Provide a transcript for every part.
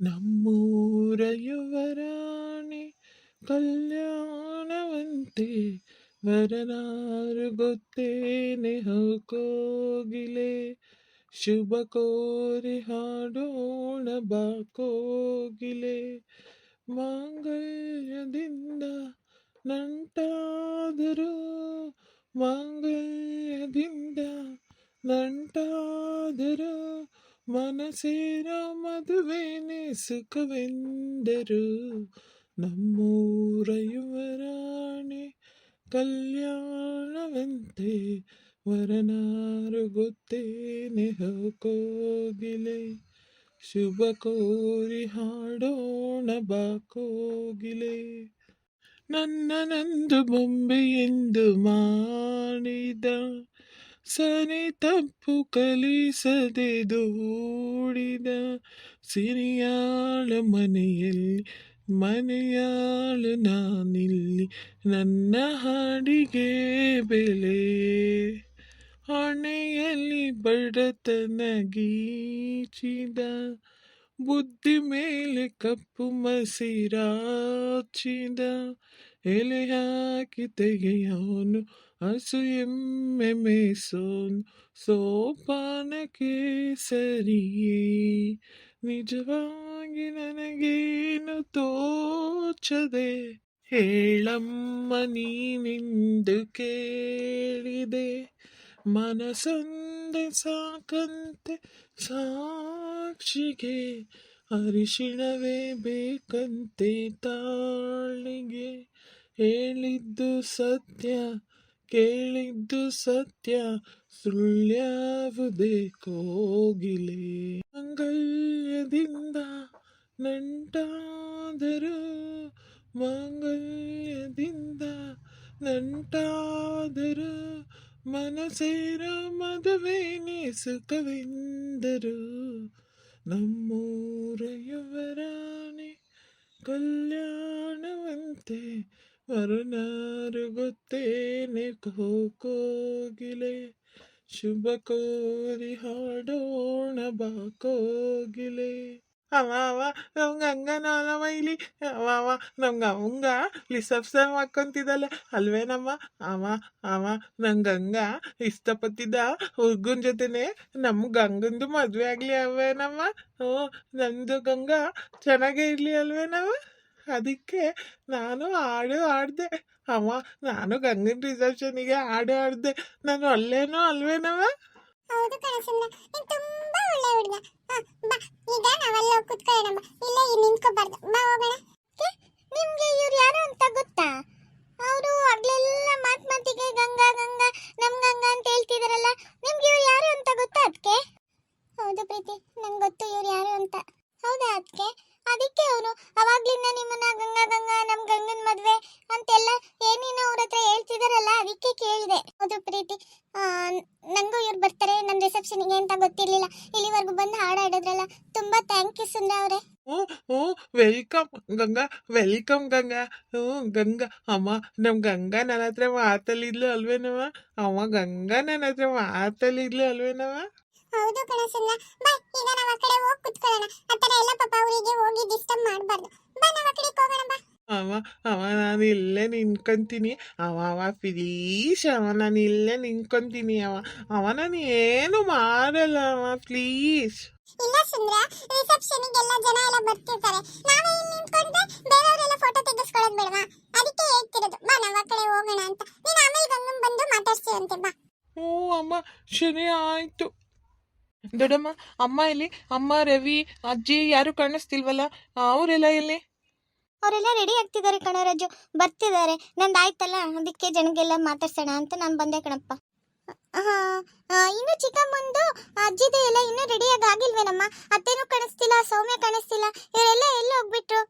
ನಮ್ಮೂರ ಯುವರಾಣಿ ಕಲ್ಯಾಣವಂತೆ ವರನಾರು ಗೊತ್ತೇನೆ ಹೋಗೋಗಿಲೆ ಶುಭ ಕೋರಿ ಹಾಡೋಣ ಬಾಕೋಗಿಲೆ ಮಾಂಗಲ್ಯದಿಂದ ನಂಟಾದರು ಮಾಂಗಲ್ಯದಿಂದ ನಂಟಾದರು ಮನಸೇರ ಮದುವೆನೆ ಸುಖವೆಂದರು ನಮ್ಮೂರ ಯುವರಾಣಿ ಕಲ್ಯಾಣವಂತೆ ವರನಾರು ಗೊತ್ತೇನೆ ಹೋಗೋಗಿಲೆ ಶುಭ ಕೋರಿ ಹಾಡೋಣ ಬಾಕೋಗಿಲೆ ನನ್ನ ನಂದು ಬೊಂಬೆ ಎಂದು ಮಾಡಿದ ಸರಿ ತಪ್ಪು ಕಲಿಸದೆ ದೂಡಿದ ಸಿರಿಯಾಳ ಮನೆಯಲ್ಲಿ, ಮನೆಯಾಳು ನಾನಿಲ್ಲಿ, ನನ್ನ ಹಾಡಿಗೆ ಬೆಲೆ. ಹಣೆಯಲ್ಲಿ ಬಡತನ ಗೀಚಿದ ಬುದ್ಧಿ ಮೇಲೆ ಕಪ್ಪು ಮಸಿರಾಚಿದ ಎಲೆ ಹಾಕಿ ತೆಗೆಯೋನು ಹಸು ಎಮ್ಮೆ ಮೇಸೋನು ಸೋಪಾನಕ್ಕೆ ಸರಿಯೇ ನಿಜವಾಗಿ ನನಗೇನು ತೋಚದೆ ಹೇಳಮ್ಮ ನೀನಿಂದು ಕೇಳಿದೆ ಮನಸೊಂದೆ ಸಾಕಂತೆ ಸಾಕ್ಷಿಗೆ ಅರಿಶಿಣವೇ ಬೇಕಂತೆ ತಾಳಿಗೆ ಹೇಳಿದ್ದು ಸತ್ಯ ಕೇಳಿದ್ದು ಸತ್ಯ ಸುಳ್ಳ್ಯಾವುದೇ ಕೋಗಿಲೆ ಮಂಗಲ್ಯದಿಂದ ನಂಟಾದರು ಮಾಂಗಲ್ಯದಿಂದ ನಂಟಾದರು ಮನಸೇರ ಮದುವೆನೇ ಸುಖವೆಂದರು ನಮ್ಮೂರ ಯುವರಾಣಿ ಕಲ್ಯಾಣವಂತೆ ವರುಣಾರು ಗೊತ್ತೇನೆ ಕೋಗಿಲೆ ಶುಭ ಕೋರಿ ಹಾಡೋಣ ಬಾಕೋಗಿಲೆ ಅವ ಅವ ನಮ್ಗೆ ಹಂಗನಲ್ಲವ ಇಲ್ಲಿ ಅವಾವ ಅವ ನಮ್ಗೆ ಅವಂಗ ರಿಸೆಪ್ಷನ್ ಹಾಕೊಂತಿದ್ದಲ್ಲ ಅಲ್ವೇನಮ್ಮ ಅವ ಅವ ನಂಗಂಗ ಹಂಗ ಹುಡ್ಗನ್ ಜೊತೆನೆ ನಮ್ಮ ಗಂಗಂದು ಮದ್ವೆ ಆಗ್ಲಿ ಅವೇನಮ್ಮ ಹ್ಞೂ ನಂದು ಗಂಗ ಚೆನ್ನಾಗೇ ಇರ್ಲಿ ಅಲ್ವೇನವ ಅದಕ್ಕೆ ನಾನು ಹಾಡು ಹಾಡ್ದೆ. ಅವ ನಾನು ಗಂಗನ ರಿಸೆಪ್ಷನಿಗೆ ಹಾಡು ಹಾಡ್ದೆ. ನಾನು ಅಲ್ಲೇನೋ ಅಲ್ವೇನವ? ಹೌದು ಕಣಸನ್ನ ನೀನ್ ತುಂಬಾ ಒಳ್ಳೆ ಹುಡುಗ. ಬಾ. ಈಗ ನಾವೆಲ್ಲ ಕುತ್ಕೊಳ್ಳೋಣ ಇಲ್ಲೇ ನಿಂತ್ಕೋಬಾರ್ದು. ಬಾ, ಹೋಗೋಣ. ನಿಮ್ಗೆ ಇವ್ರು ಯಾರು ಅಂತ ಗೊತ್ತಾ? ಅವರು ಆಗ್ಲೆಲ್ಲ ಮಾತ್ ಮಾತಿಗೆ ಗಂಗಾ ಗಂಗಾ, ನಮ್ ಗಂಗಾ ಅಂತ ಹೇಳ್ತಿದಾರಲ್ಲ, ನಿಮ್ಗೆ ಇವ್ರು ಯಾರು ಅಂತ ಗೊತ್ತಾ ಅದಕ್ಕೆ ಹೌದು ಪ್ರೀತಿ, ನಂಗೆ ಗೊತ್ತು ಇವ್ರು ಯಾರು ಅಂತ. ಹೌದಾ ಅದಕ್ಕೆ ಅದಕ್ಕೆ ಅವರು ಅವಾಗ್ಲಿಂದ ನಿಮ್ಮನ್ನ ಗಂಗಾ ಗಂಗಾ, ನಮ್ ಗಂಗನ್ ಮದ್ವೆ ಅಂತೆಲ್ಲ ಏನೇನೋ ಅವ್ರ ಹತ್ರ ಹೇಳ್ತಿದಾರಲ್ಲ, ಅದಕ್ಕೆ ಕೇಳಿದೆ. ಅದು ಪ್ರೀತಿ. ನಂಗೂ ಇವ್ರು ಬರ್ತಾರೆ ನನ್ನ ರಿಸೆಪ್ಷನ್ಗೆ ಅಂತ ಗೊತ್ತಿರ್ಲಿಲ್ಲ. ಇಲ್ಲಿವರೆಗೂ ಬಂದು ಹಾಡು ತುಂಬಾ ಥ್ಯಾಂಕ್ ಯು ಸುಂದ್ರ ಅವರೇ. ಹ್ಞೂ ವೆಲ್ಕಮ್ ಗಂಗಾ ವೆಲ್ಕಮ್ ಗಂಗಾ. ಹ್ಞೂ, ಗಂಗಾ, ಅಮ್ಮ, ನಮ್ ಗಂಗಾ ನನ್ನ ಹತ್ರ ಮಾತಲ್ಲಿದ್ಲು ಅಲ್ವೇನವ ಅಮ್ಮ, ಗಂಗಾ ನನ್ನ ಹತ್ರ ಮಾತಲ್ಲಿದ್ಲು ಅಲ್ವೇನವ ಹೌದು ಕಣಸನ್ನ ಬಾ ಈಗ ನಾವ್ ಆ ಕಡೆ ಹೋಗಿ ಕುತ್ಕೊಳ್ಳೋಣ. ಆ ಥರ ಎಲ್ಲ ಪಾಪ ಅವರಿಗೆ ಹೋಗಿ ಡಿಸ್ಟರ್ಬ್ ಮಾಡಬಾರ್ದು. ಬಾ ನಾವ್ ಆ ಕಡೆ ಹೋಗೋಣ ಬಾ. ಅವ ಅವ ನಾನು ಇಲ್ಲೇ ನಿಂತ್ಕೊಂತೀನಿ. ಅವ ಅವ ಪ್ಲೀಸ್ ಅವ ನಾನು ಇಲ್ಲೇ ನಿಂತ್ಕೊಂತೀನಿ ಅವ. ಅವ ನಾನು ಏನು ಮಾಡಲ್ಲ ಅವ ಪ್ಲೀಸ್ ಇಲ್ಲ ಸುಂದ್ರ ರಿಸೆಪ್ಷನ್ಗೆಲ್ಲ ಜನ ಎಲ್ಲ ಬರ್ತಿರ್ತಾರೆ. ನಾವೇ ಇಲ್ಲಿ ನಿಂತ್ಕೊಂಡ್ರೆ ಬೇರೆಯವರೆಲ್ಲ ಫೋಟೋ ತೆಗೆಸ್ಕೊಳ್ಳೋದು ಬೇಡವಾ? ಅದಕ್ಕೆ ಹೇಳ್ತಿರೋದು. ಬಾ ನಾವು ಆ ಕಡೆ ಹೋಗೋಣ ಅಂತ. ನೀನು ಆಮೇಲೆ ಗಂಗನ್ ಬಂದು ಮಾತಾಡ್ತೀವಂತೆ ಬಾ. ಓ ಅಮ್ಮ. ಸರಿ ಆಯ್ತು. ದೊಡ್ಡಮ್ಮ, ಅಮ್ಮ ಇಲ್ಲಿ ಅಮ್ಮ, ರವಿ, ಅಜ್ಜಿ ಯಾರು ಕಾಣಿಸ್ತಿಲ್ವಲ್ಲ? ಅವರೆಲ್ಲ ಎಲ್ಲಿ? ಅವರೆಲ್ಲ ರೆಡಿ ಆಗ್ತಿದ್ದಾರೆ ಕಣರಾಜು ಬರ್ತಿದ್ದಾರೆ. ನಂದು ಆಯ್ತಲ್ಲ? ಅದಕ್ಕೆ ಜನಗೆಲ್ಲ ಮಾತಾಡ್ಸೋಣ ಅಂತ ನಾನು ಬಂದೆ ಕಣಪ್ಪ. ಇನ್ನು ಚಿಕ್ಕಮ್ಮಂದು ಅಜ್ಜಿದು ಎಲ್ಲ ಇನ್ನೂ ರೆಡಿಯಾಗಿ ಆಗಿಲ್ವೇನಮ್ಮ? ಅತ್ತೇನೂ ಕಾಣಿಸ್ತಿಲ್ಲ, ಸೌಮ್ಯ ಕಾಣಿಸ್ತಿಲ್ಲ. ಇವರೆಲ್ಲ ಎಲ್ಲಿ ಹೋಗ್ಬಿಟ್ರು?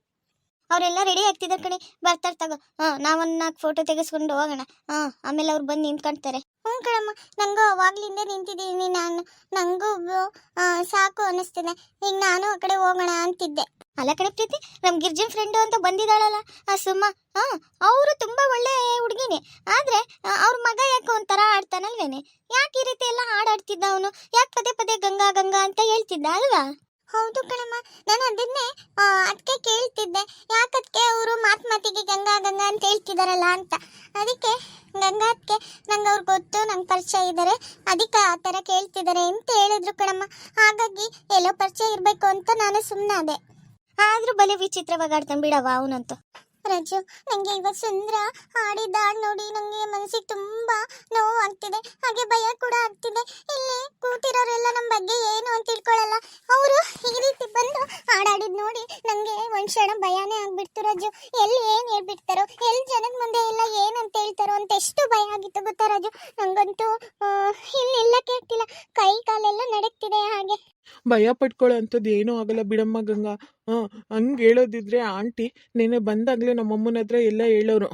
ಅವರೆಲ್ಲ ರೆಡಿ ಆಗ್ತಿದ್ದಾರೆ ಕಣೆ. ಬರ್ತಾರೆ ತಗೋ. ಹಾಂ ನಾವೊಂದು ನಾಲ್ಕು ಫೋಟೋ ತೆಗೆಸ್ಕೊಂಡು ಹೋಗೋಣ. ಹಾಂ ಆಮೇಲೆ ಅವ್ರು ಬಂದು ನಿಂತ್ಕೊಂತಾರೆ. ಹ್ಞೂ ಕಣಮ್ಮ ನಂಗೂ ಅವಾಗ್ಲಿಂದ ನಿಂತಿದ್ದೀನಿ ನಾನು. ನಂಗೂ ಆ, ಸಾಕು ಅನ್ನಿಸ್ತಿದೆ. ಈಗ ನಾನು ಆ ಕಡೆ ಹೋಗೋಣ ಅಂತಿದ್ದೆ. ಅಲ್ಲ ಕಡೆ ಪ್ರೀತಿ ನಮ್ಮ ಗಿರ್ಜನ್ ಫ್ರೆಂಡು ಅಂತ ಬಂದಿದ್ದಾಳಲ್ಲ ಆ ಸುಮ್ಮ ಹಾಂ ಅವರು ತುಂಬಾ ಒಳ್ಳೆ ಹುಡುಗಿನೇ. ಆದ್ರೆ ಅವ್ರ ಮಗ ಯಾಕೆ ಒಂಥರ ಆಡ್ತಾನಲ್ವೇನೆ? ಯಾಕೆ ಈ ರೀತಿ ಎಲ್ಲ ಹಾಡಾಡ್ತಿದ್ದ ಅವನು? ಯಾಕೆ ಪದೇ ಪದೇ ಗಂಗಾ ಗಂಗಾ ಅಂತ ಹೇಳ್ತಿದ್ದ ಅಲ್ವಾ? ಹೌದು ಕಣಮ್ಮ. ನಾನು ಅದನ್ನೇ ಅದಕ್ಕೆ ಕೇಳ್ತಿದ್ದೆ. ಯಾಕದಕ್ಕೆ ಅವರು ಮಾತು ಮಾತಿಗೆ ಗಂಗಾ ಗಂಗಾ ಅಂತ ಹೇಳ್ತಿದಾರಲ್ಲ ಅಂತ. ಅದಕ್ಕೆ ಗಂಗಾ ಅದಕ್ಕೆ ನಂಗೆ ಅವ್ರು ಗೊತ್ತು, ನಂಗೆ ಪರಿಚಯ ಇದ್ದಾರೆ ಅದಕ್ಕೆ ಆ ಥರ ಕೇಳ್ತಿದ್ದಾರೆ ಅಂತ ಹೇಳಿದ್ರು ಕಣಮ್ಮ. ಹಾಗಾಗಿ ಎಲ್ಲೋ ಪರಿಚಯ ಇರಬೇಕು ಅಂತ ನಾನು ಸುಮ್ಮನಾದೆ ಆದರೂ ಬಲೆ ವಿಚಿತ್ರವಾಗಿ ಆಡ್ತಾನೆ ಬಿಡವ ಅವನಂತೂ. ರಜು ನನಗೆ ಇವತ್ತು ಸುಂದ್ರ ಆಡಿದ ಹಾಡ್ ನೋಡಿ ನನಗೆ ಮನಸ್ಸಿಗೆ ತುಂಬಾ ನೋವು ಆಗ್ತಿದೆ ಹಾಗೆ ಭಯ ಕೂಡ ಆಗ್ತಿದೆ. ಇಲ್ಲಿ ಕೂತಿರೋರೆಲ್ಲ ನಮ್ಮ ಬಗ್ಗೆ ಏನು ಅಂತ ತಿಳ್ಕೊಳ್ಳಲ್ಲ ಅವರು ಈ ಹಾಡಾಡಿದ್ ನೋಡಿ ನಂಗೆ ಒಂದ್ ಕ್ಷಣ ಭಯಾನೇ ಆಗ್ಬಿಡ್ತು ರಾಜು. ಎಲ್ಲಿ ಏನ್ ಹೇಳ್ಬಿಡ್ತಾರೋ ಎಲ್ಲಿ ಜನದ ಮುಂದೆ ಎಲ್ಲ ಏನಂತ ಹೇಳ್ತಾರೋ ಅಂತ ಎಷ್ಟು ಭಯ ಆಗಿತ್ತು ಗೊತ್ತಾ ರಾಜು? ನಂಗಂತೂ ಇಲ್ಲಿ ಆಗ್ತಿಲ್ಲ. ಕೈ ಕಾಲೆಲ್ಲ ನಡಕ್ತಿದೆ ಹಾಗೆ. ಭಯ ಪಟ್ಕೊಳ್ಳೋ ಅಂಥದ್ದು ಏನೂ ಆಗಲ್ಲ ಬಿಡಮ್ಮ ಗಂಗಾ. ಹಾಂ ಹಂಗೆ ಹೇಳೋದಿದ್ರೆ ಆಂಟಿ ನೆನೆ ಬಂದಾಗಲೇ ನಮ್ಮ ಅಮ್ಮನ ಹತ್ರ ಎಲ್ಲ ಹೇಳೋರು.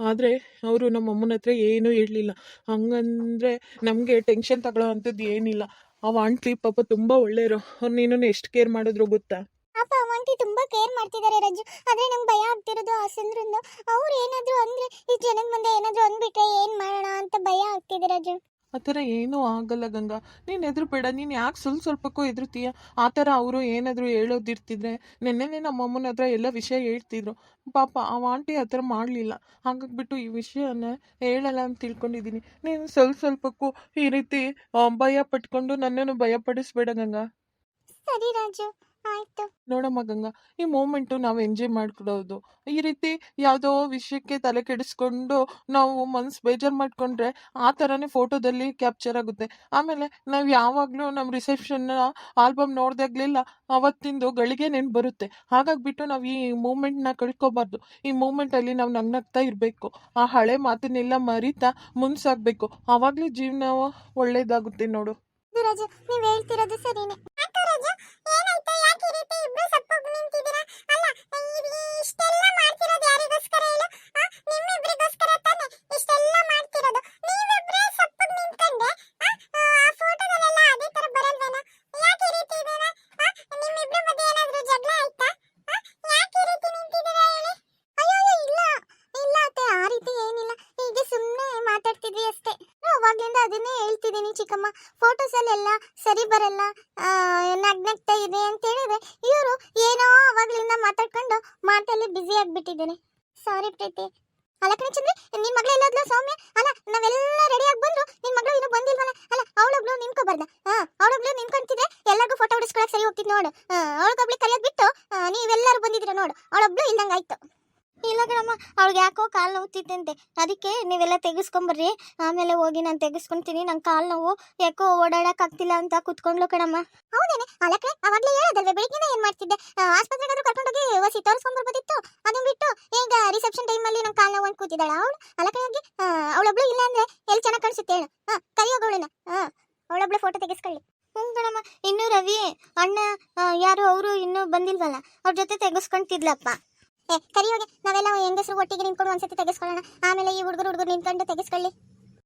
ಆದರೆ ಅವರು ನಮ್ಮ ಅಮ್ಮನ ಹತ್ರ ಏನೂ ಹೇಳಲಿಲ್ಲ. ಹಂಗಂದ್ರೆ ನಮಗೆ ಟೆನ್ಷನ್ ತಗೊಳ್ಳೋ ಅಂಥದ್ದು ಏನಿಲ್ಲ. ಅವ ಆಂಟಿ ಪಾಪ ತುಂಬ ಒಳ್ಳೆಯರು ಅವ್ರು ನೀನು ಎಷ್ಟು ಕೇರ್ ಮಾಡಿದ್ರು ಗೊತ್ತಾ? ಪಾಪ ಅವಂಟಿ ತುಂಬಾ ಕೇರ್ ಮಾಡ್ತಿದ್ದಾರೆ ರಜ್ಜು. ಆದ್ರೆ ನಂಗೆ ಭಯ ಆಗ್ತಿರೋದು ಆ ಸಂದ್ರಂದು ಅವ್ರು ಏನಾದ್ರು ಅಂದ್ರೆ ಈ ಜನದ ಮುಂದೆ ಏನಾದ್ರು ಅಂದ್ಬಿಟ್ರೆ ಏನ್ ಮಾಡೋಣ ಅಂತ ಭಯ ಆಗ್ತಿದೆ ರಜ್ಜು. ಆ ಥರ ಏನೂ ಆಗಲ್ಲ ಗಂಗಾ. ನೀನು ಬೇಡ ನೀನು ಯಾಕೆ ಸ್ವಲ್ಪ ಸ್ವಲ್ಪಕ್ಕೂ ಹೆದರ್ತೀಯ? ಆ ಥರ ಅವರು ಏನಾದರೂ ಹೇಳೋದಿರ್ತಿದ್ರೆ ನೆನ್ನೆನೇ ನಮ್ಮ ಅಮ್ಮನ ಹತ್ರ ಎಲ್ಲ ವಿಷಯ ಹೇಳ್ತಿದ್ರು. ಪಾಪ ಆ ಆಂಟಿ ಆ ಥರ ಮಾಡಲಿಲ್ಲ. ಹಾಗಾಗ್ಬಿಟ್ಟು ಈ ವಿಷಯನ ಹೇಳಲ್ಲ ಅಂತ ತಿಳ್ಕೊಂಡಿದ್ದೀನಿ. ನೀನು ಸ್ವಲ್ಪ ಸ್ವಲ್ಪಕ್ಕೂ ಈ ರೀತಿ ಭಯ ಪಟ್ಕೊಂಡು ನನ್ನನ್ನು ಭಯಪಡಿಸ್ಬೇಡ ಗಂಗಾ. ಸರಿ ರಾಜು. ನೋಡಮ್ಮ ಗಂಗಾ, ಈ ಮೂಮೆಂಟು ನಾವು ಎಂಜಾಯ್ ಮಾಡ್ಕೊಡೋದು. ಈ ರೀತಿ ಯಾವುದೋ ವಿಷಯಕ್ಕೆ ತಲೆ ಕೆಡಿಸ್ಕೊಂಡು ನಾವು ಮನ್ಸು ಬೇಜಾರು ಮಾಡ್ಕೊಂಡ್ರೆ ಆ ಥರನೇ ಫೋಟೋದಲ್ಲಿ ಕ್ಯಾಪ್ಚರ್ ಆಗುತ್ತೆ. ಆಮೇಲೆ ನಾವು ಯಾವಾಗಲೂ ನಮ್ಮ ರಿಸೆಪ್ಷನ್ನ ಆಲ್ಬಮ್ ನೋಡ್ದಾಗ್ಲಿಲ್ಲ ಅವತ್ತಿಂದು ಗಳಿಗೆ ನೆನ್ಪು ಬರುತ್ತೆ. ಹಾಗಾಗ್ಬಿಟ್ಟು ನಾವು ಈ ಮೂಮೆಂಟ್ನ ಕಳ್ಕೊಬಾರ್ದು. ಈ ಮೂಮೆಂಟಲ್ಲಿ ನಾವು ನಗ್ನಗ್ತಾ ಇರಬೇಕು. ಆ ಹಳೆ ಮಾತನ್ನೆಲ್ಲ ಮರಿತಾ ಮುನ್ಸಾಗ್ಬೇಕು ಆವಾಗಲೇ ಜೀವನ ಒಳ್ಳೇದಾಗುತ್ತೆ ನೋಡು. ಇದು ರಾಜು ನೀವ್ ಹೇಳ್ತಿರೋದು ಸರಿನೇ. ಇಷ್ಟೆಲ್ಲ ಮಾಡ್ತಿರೋದು ಯಾರಿಗೋಸ್ಕರ ಹೇಳು? ನಿಮ್ಮಿಬ್ರಿಗೋಸ್ಕರ ತಾನೆ? ಇಷ್ಟೆಲ್ಲ ಸಾರಿ ಪ್ರೀತಿ ಅಲ್ಲ ಕಣೆ ಚಂದ್ರಿ, ನಿನ್ ಮಗಳು ಎಲ್ಲೋದ್ಲು? ಸೌಮ್ಯ? ಅಲ್ಲ, ನಾವೆಲ್ಲ ರೆಡಿ ಆಗಿ ಬಂದ್ರು ನಿನ್ ಮಗಳು ಇನ್ನೂ ಬಂದಿಲ್ವಲ್ಲ? ಅಲ್ಲ, ಅವಳೊಬ್ಳು ನಿನ್ಕೋಬಾರ್ದ ಹಾ ಅವಳೊಬ್ಳು ನಿನ್ಕೊಂತಿದ್ರೆ ಎಲ್ಲರಿಗೂ ಫೋಟೋ ಹೊಡಿಸ್ಕೊಳಕ್ ಸರಿ ಹೋಗ್ತಿದ್ ನೋಡು. ಅವಳಗೊಬ್ಳು ಕರೆಯೋದ್ ಬಿಟ್ಟು ನೀವೆಲ್ಲರೂ ಬಂದಿದ್ದೀರ ನೋಡು. ಅವಳೊಬ್ಳು ಇಲ್ದಂಗ್ ಆಯ್ತು ಇಲ್ಲ ಕಣಮ್ಮ ಅವಳಿಗೆ ಯಾಕೋ ಕಾಲು ನೋವುತ್ತಿತ್ತಂತೆ ಅದಕ್ಕೆ ನೀವೆಲ್ಲ ತೆಗಿಸ್ಕೊಂಬರ್ರಿ. ಆಮೇಲೆ ಹೋಗಿ ನಾನು ತೆಗಿಸ್ಕೊಂತೀನಿ. ನಂಗೆ ಕಾಲು ನೋವು ಯಾಕೋ ಓಡಾಡಕ್ ಆಗ್ತಿಲ್ಲ ಅಂತ ಕುತ್ಕೊಂಡ್ಲು ಕಣಮ್ಮ. ಹೌದೇನೆ. ಅಲಕ್ಕೆ ಅವಾಗ್ಲೇ ಹೇಳೋದಲ್ವೇ? ಬೆಳಿಗ್ಗೆ ಏನ್ ಮಾಡ್ತಿದ್ದೆ? ಆಸ್ಪತ್ರೆಗಾದ್ರೂ ಕರ್ಕೊಂಡೋಗಿ ವಸಿ ತೋರಿಸ್ಕೊಂಡ್ಬರ್ಬೋದಿತ್ತು ಅದನ್ನ ಬಿಟ್ಟು ಈಗ ರಿಸೆಪ್ಷನ್ ಟೈಮಲ್ಲಿ ನಂಗೆ ಕಾಲು ನೋವು ಅಂತ ಕೂತಿದ್ದಾಳ ಅವಳು? ಅಲಕ್ಕಾಗಿ ಅವಳೊಬ್ಳು ಇಲ್ಲ ಅಂದ್ರೆ ಎಲ್ಲಿ ಚೆನ್ನಾಗಿ ಕಾಣಿಸುತ್ತೆ ಹೇಳು. ಹಾ ಕರಿಯೋಗವಳನ್ನ ಹಾಂ ಅವಳೊಬ್ಳು ಫೋಟೋ ತೆಗಿಸ್ಕೊಳ್ಳಿ. ಹ್ಞೂ ಕಣಮ್ಮ ಇನ್ನೂ ರವಿ ಅಣ್ಣ ಯಾರು ಅವರು ಇನ್ನೂ ಬಂದಿಲ್ವಲ್ಲ? ಅವ್ರ ಜೊತೆ ತೆಗಿಸ್ಕೊಂತಿದ್ಲಪ್ಪ. ಏ ಕರಿಯೋಗೆ ನಾವೆಲ್ಲ ಹೆಂಗಸರು ಒಟ್ಟಿಗೆ ನಿಂತ್ಕೊಂಡು ಒಂದ್ಸತಿ ತೆಗೆಸ್ಕೊಳ್ಳೋಣ. ಆಮೇಲೆ ಈ ಹುಡುಗರು ಹುಡುಗರು ನಿಂತ್ಕೊಂಡು ತೆಗೆಸ್ಕೊಳ್ಳಿ.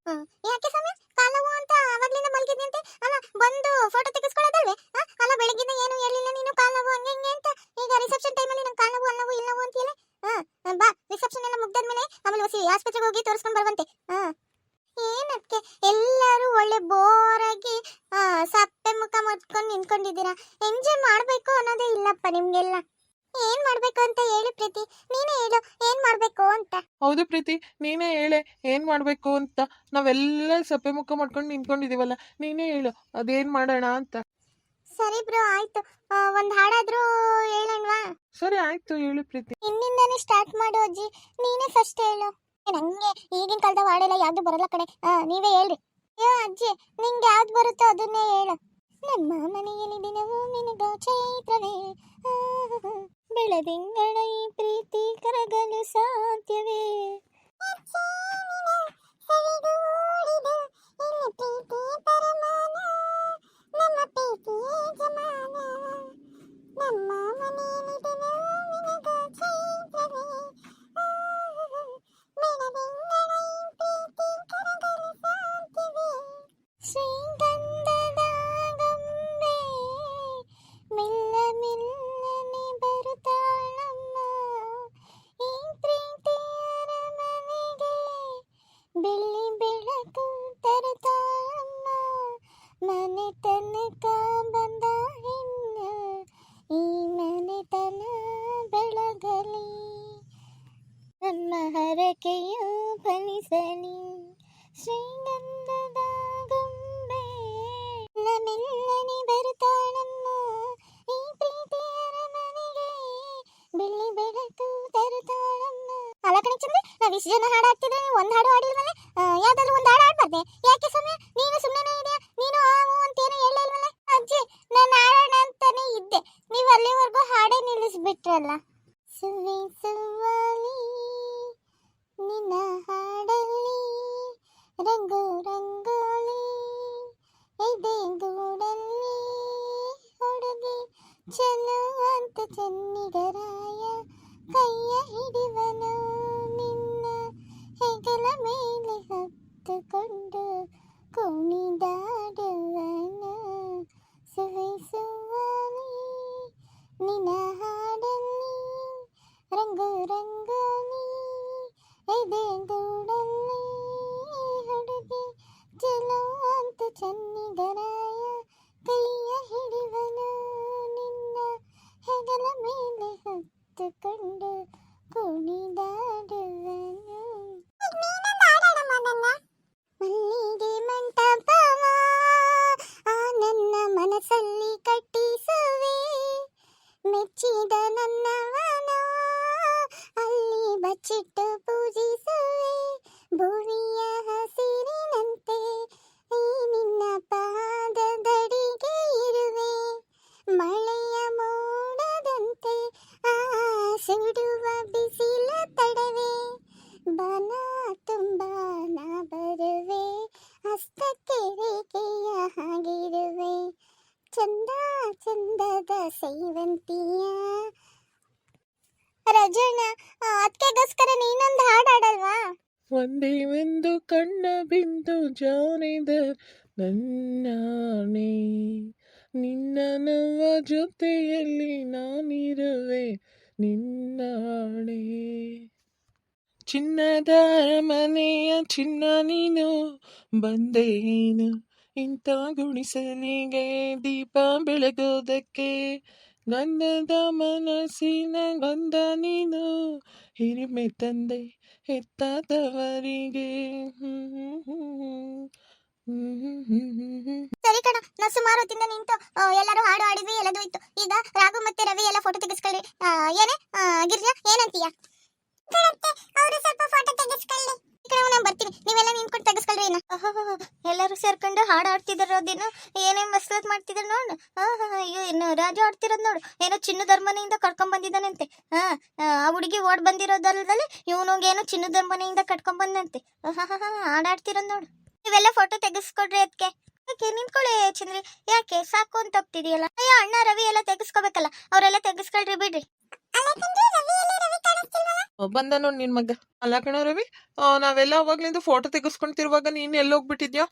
ಹ್ಞೂ ಯಾಕೆ ಸಮಯ? ಹೌದು ಪ್ರೀತಿ. ನೀನೇ ಹೇಳೆ ಏನು ಮಾಡಬೇಕು ಅಂತ. ನಾವೆಲ್ಲ ಸಪ್ಪೆ ಮುಖ ಮಾಡ್ಕೊಂಡು ನಿಂತ್ಕೊಂಡಿದ್ದೀವಲ್ಲ ನೀನೇ ಹೇಳು ಅದೇನು ಮಾಡೋಣ ಅಂತ. ಸರಿ ಬ್ರೋ ಆಯ್ತು. ಒಂದು ಹಾಡಾದರೂ ಹೇಳಣ್ವಾ? ಸರಿ ಆಯ್ತು ಹೇಳು ಪ್ರೀತಿ. ನಿನ್ನಿಂದಾನೇ ಸ್ಟಾರ್ಟ್ ಮಾಡು ಅಜ್ಜಿ. ನೀನೇ ಫಸ್ಟ್ ಹೇಳು. ನಂಗೆ ಈಗಿನ ಕಾಲದ ಹಾಡೆಲ್ಲ ಯಾವ್ದು ಬರಲ್ಲ ಕಡೆ ಆ ನೀವೇ ಹೇಳ್ರಿ. ಅಯ್ಯೋ ಅಜ್ಜಿ ನಿಂಗೆ ಯಾವ್ದು ಬರುತ್ತೋ ಅದನ್ನೇ ಹೇಳು. ನಮ್ಮ ಮನೆಯಲ್ಲಿ ದಿನವೂ ನಿನಗೋ ಚೈತ್ರವೇ. ಆ, ಪ್ರೀತಿ ಕರಗಲು ಸಾಧ್ಯವೇ ನಮ್ಮ ಪ್ರೀತಿಯೇ ಜಮಾನ ನಮ್ಮ ಮನೆಯಲ್ಲಿ ದಿನವೂ ನಿನಗ ಚೈತ್ರವೇ ಬೆಳದಿಂಗಳ ಈ ಪ್ರೀತಿ ಕರಗಲು ಸಾಧ್ಯವೇ ಮಹರಕೆಯ ಫಲಿಸಲಿ ಶ್ರೀಗಂಧದ ಗೊಂಬೆ ನಮ್ಮೆಲ್ಲನೆ ಬರುತ್ತಾಳಮ್ಮ ಈ ಪ್ರೀತಿಯ ಮನೆಗೆ ಬೆಳ್ಳಿ ಬೆಳಕು ತರುತ್ತಾಳಮ್ಮ ಅಲ್ಲ ಕಣಿ ಚಂದ್ರೆ ನಾವು ಇಷ್ಟು ಜನ ಹಾಡು ಹಾಡ್ತಿದ್ರೆ ನೀವು ಒಂದು ಹಾಡು ಹಾಡಿಲ್ವಲ್ಲ? ಯಾವ್ದಾದ್ರು ಒಂದು ಹಾಡು ಹಾಡ್ಬಾರ್ದೆ? ಯಾಕೆ ಸೌಮ್ಯ ನೀನು ಸುಮ್ಮನೆ ಇದೆಯಾ? ನೀನು ಆವು ಅಂತೇನು ಹೇಳಿಲ್ವಲ್ಲ? ಅಜ್ಜಿ, ನಾನು ಹಾಡೋಣ ಅಂತಾನೆ ಇದ್ದೆ. ನೀವು ಅಲ್ಲಿವರೆಗೂ ಹಾಡೇ ನಿಲ್ಲಿಸ್ಬಿಟ್ರಲ್ಲ. ಸುಮ್ಮನೆ ಸುಮ್ಮನೆ ನಿನ್ನ ಹಾಡಲ್ಲಿ ರಂಗು ರಂಗೋಲಿ ಇದೆ ಗೂಡಲ್ಲಿ ಹುಡುಗಿ ಚೆಲುವಂತ ಚೆನ್ನಿಗರಾಯ ಕೈಯ ಹಿಡಿವನು ನಿನ್ನ ಹೆಗಲ ಮೇಲೆ ಹೊತ್ತುಕೊಂಡು ಕುಣಿದಾಡುವನು ಒಂದೇ ಒಂದು ಕಣ್ಣ ಬಿಂದು ಜಾರಿದ ನನ್ನಾಣೆ ನಿನ್ನ ನವ ಜೊತೆಯಲ್ಲಿ ನಾನಿರುವೆ ನಿನ್ನಾಣೆ ಚಿನ್ನದ ಮನೆಯ ಚಿನ್ನ ನೀನು ಬಂದೇನು ಇಂಥ ಗುಡಿಸಲಿಗೆ ದೀಪ ಬೆಳಗೋದಕ್ಕೆ ಗಂಧದ ಮನಸ್ಸಿನ ಗಂಧ ನೀನು ಹಿರಿಮೆ ತಂದೆ ಹೆತ್ತಾದವರಿಗೆ ಸರಿ ಕಣ ನಾ ಸುಮಾರು ಹೊತ್ತಿಂದ ನಿಂತು ಎಲ್ಲರೂ ಹಾಡು ಹಾಡಿದ್ವಿ ಎಲ್ಲದೂ ಇತ್ತು ಈಗ ರಾಘು ಮತ್ತೆ ರವಿ ಎಲ್ಲ ಫೋಟೋ ತೆಗೆಸ್ಕೊಳ್ಳಿ ಏನೇ ಆ, ಗಿರಿಜಾ ಏನಂತೀಯ ಎಲ್ಲರೂ ಸೇರ್ಕೊಂಡು ಹಾಡು ಆಡ್ತಿದಾರ ದಿನ ಏನೇನ್ ಮಸ್ಲತ್ ಮಾಡ್ತಿದ್ರು ನೋಡು. ಅಯ್ಯೋ, ಇನ್ನು ರಾಜು ಆಡ್ತಿರೋದು ನೋಡು. ಏನೋ ಚಿನ್ನದ ಮನೆಯಿಂದ ಕರ್ಕೊಂಡ್ ಬಂದಿದ್ದಾನಂತೆ ಹಾ, ಆ ಹುಡುಗಿ ಓಡ್ ಬಂದಿರೋದಲ್ದಲ್ಲಿ ಇವನಿಗೇನೋ ಚಿನ್ನದ ಮನೆಯಿಂದ ಕಟ್ಕೊಂಡ್ ಬಂದಂತೆ ಹಾಡಾಡ್ತಿರೋದು ನೋಡು. ನೀವೆಲ್ಲ ಫೋಟೋ ತೆಗಿಸ್ಕೊಡ್ರಿ ಅದಕ್ಕೆ ಯಾಕೆ ನಿಂತ್ಕೊಳ್ಳಿ ಚಂದ್ರಿ ಯಾಕೆ ಸಾಕು ಅಂತ ಹೋಗ್ತಿದೀಯಲ್ಲ ಅಯ್ಯೋ, ಅಣ್ಣ, ರವಿ ಎಲ್ಲ ತೆಗಿಸ್ಕೋಬೇಕಲ್ಲ. ಅವರೆಲ್ಲ ತೆಗಿಸ್ಕೊಳ್ರಿ ಬಿಡ್ರಿ. ಬಂದ ನೋಡ್ ನಿನ್ ಮಗ. ಅಲ್ಲ ಕಣ ರವಿ ನಾವೆಲ್ಲ ಅವಾಗ್ಲಿಂದ ಫೋಟೋ ತೆಗೆಸ್ಕೊಂತಿರುವಾಗ ನೀನ್ ಎಲ್ಲಿ ಹೋಗ್ಬಿಟ್ಟಿದ್ಯಾ?